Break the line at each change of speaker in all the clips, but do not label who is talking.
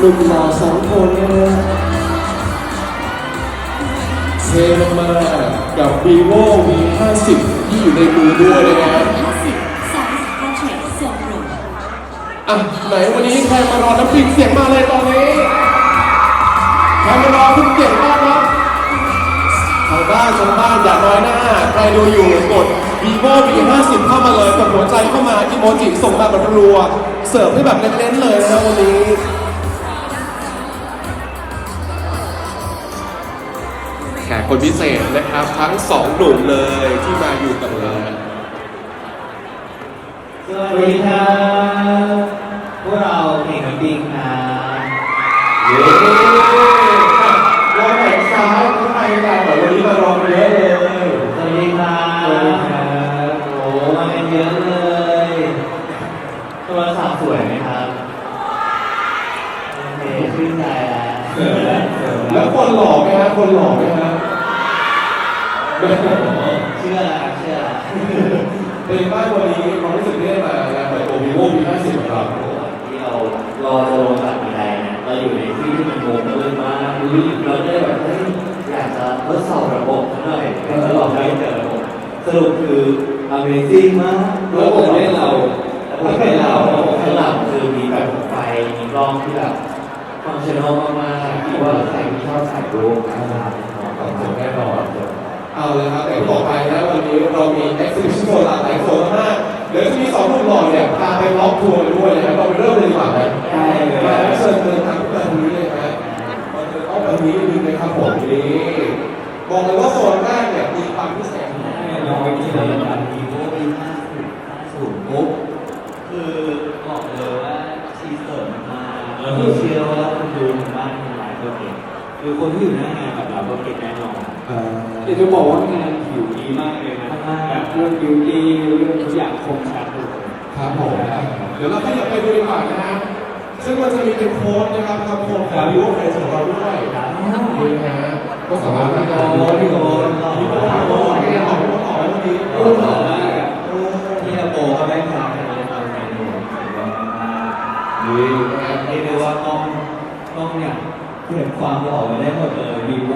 หนุ่มหล่อสองคนนะฮะเทมากๆกับ vivo v 5 0ที่อยู่ในมือด้วยนะฮะ
50 Size Portrait ส่วนรวม
อะไหนวันนี้ใครมารอน้ำปิงเสียงมาเลยตอนนี้ ใครมารอคุณเสียงมากครับทางบ้านทางบ้านอย่าน้อยหน้า ใครดูอยู่กด vivo v 5 0เข้ามาเลยกดหัวใจเข้ามาอีโมจิส่งมาแบบรัวๆเสิร์ฟให้แบบเน้นๆเลยนะครับวันนี้ แขกคนพิเศษนะครับ ทั้งสองหนุ่มเลยที่มาอยู่กับเรา
สวัสดีครับพวกเราเพลงปิงครับ
เย้ลองแขนซ้ายข้างในกันแบบวันนี้มารอกันเยอะเลย
สวัสดีครับสวัสดีครับโอ้มากันเยอะเลยโทรศัพท์สวยไหมครับโอเคชื่นใจแล้ว
แล้วคนหล่อไหมฮะคนหล่อไหมฮะ
เชื่อแล้วครับเชื่อแล้ว
เป็นบ้านวันนี้ความรู้สึกที่ได้มางานเปิดตัว vivo v 5 0ของเรา
ที่เรารอจะลงจากบันไดเนี่ยเราอยู่ในที่ที่มันโงงมืดมากรู้เราได้แบบเฮ้ยอยากจะทดสอบระบบสักหน่อยให้ทดลองได้เจอระบบสรุปคือ Amazing มาก
ระบบให้เรา
ระบบให้เราระบบให้เราคือมีแบบไฟมีกล้องที่แบบฟังชั่นอลมากๆที่ ว่าใครที่ชอบถ่ายรูปนะครับ
ขอบโจทย์แน่นอนเอาเลยครับแต่ต่อกไปนะวันนี้เรามี exhibition โซนหลากหลายโซนมากเดี๋ยวจะมีสองหนุ่มหล่อเนี่ยพาไปล็อกทัวร์ด้วยนะครับเราไปเริ่มเลย คือค
นที่อยู่หน้างานกับเราก็เก่งแน่นอน
เดี๋ยวจะบอกว่างานผิวดีมากเลยนะ
มาก
แบบเรื่องบิวตี้เรื่องทุกอย่างคมชัดเลย
ครับผมเดี๋ยวเราขยับไปดูดีกว่านะฮะซึ่งมันจะมีเป็นโค้ดนะครับคำโค้ดของยูโรเฟสของเราด้วยนี่นะฮะก็สามารถที่จะ เก็
บความหล่อไว้ได้หมดเลยวีโว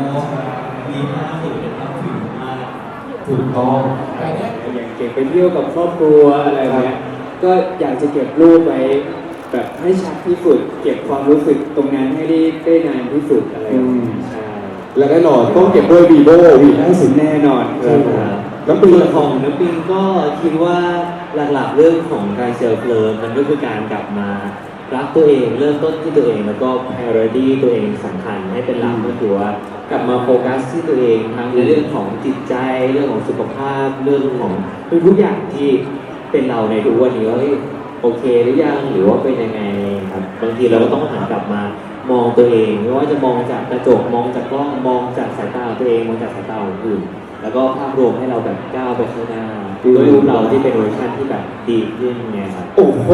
มีห้าสูตรเป็นทั้งถึงมาก
ถูกต้องแต่เนี้ย
อย่างเก็บไปเที่ยวกับครอบครัวอะไรเงี้ยก็อยากจะเก็บรูปไว้แบบให้ชัดที่สุด เก็บความรู้สึกตรงนั้นให้ได้ได้นานที่สุดอะไรอย่างเงี้ยใช่
และแน่นอนต้องเก็บด้วย vivo v
ได้สุดแน่นอนครับ
น้ำปิงของน้ำปิงก็คิดว่าหลักๆเรื่องของการเซลฟ์เลิฟมันก็คือการกลับมา รักตัวเองเริ่มต้นที่ตัวเองแล้วก็ priority ตัวเองสำคัญให้เป็นหลักก็คือว่ากลับมาโฟกัสที่ตัวเองทั้งในเรื่องของจิตใจเรื่องของสุขภาพเรื่องของทุกๆอย่างที่เป็นเราในทุกวันนี้ว่าเฮ้ยโอเคหรือยังหรือว่าเป็นยังไงครับบางทีเราก็ต้องหันกลับมามองตัวเองไม่ว่าจะมองจากกระจกมองจากกล้องมองจากสายตาของตัวเองมองจากสายตาของคนอื่น แล้วก็ภาพรวมให้เราแบบก้าวไปข้างหน้าด้วยรูปเราที่เป็นเวอร์ชันที่แบบดีขึ้นไงครับ
โอ้โห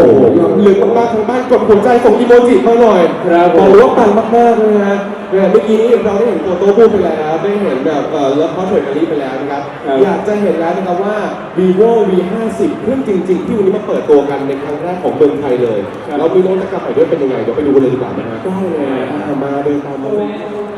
ลึกมากๆทางบ้านกดหัวใจส่งอีโมจิมาหน่อย
ครับผม
บอกเลยว่าปังมากๆเลยนะเนี่ยเมื่อกี้เราได้เห็นตัวโต้พูดไปแล้วได้เห็นแบบเอ่อเลิฟคอสเทรดนี้ไปแล้วนะครับ
ครับ
อยากจะเห็นแล้วนะครับว่า vivo v 5 0เครื่องจริง ๆ ที่วันนี้มาเปิดตัวกันในครั้งแรกของเมืองไทยเลย เรามีนวัตกรรมใหม่ด้วยเป็นยังไงเดี๋ยวไปดูกันเลยดีกว่านะฮะ
ได้เลย
อ่ามาเดินตามมาสังเกตมาแปลกมากเลยก็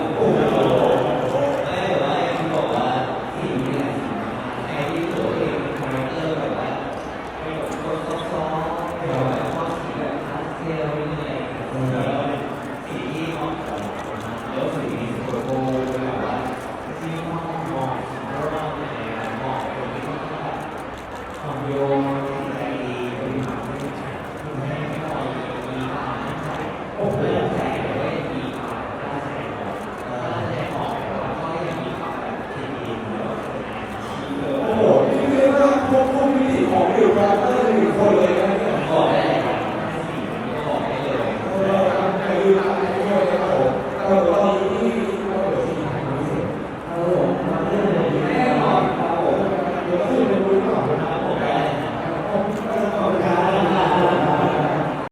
your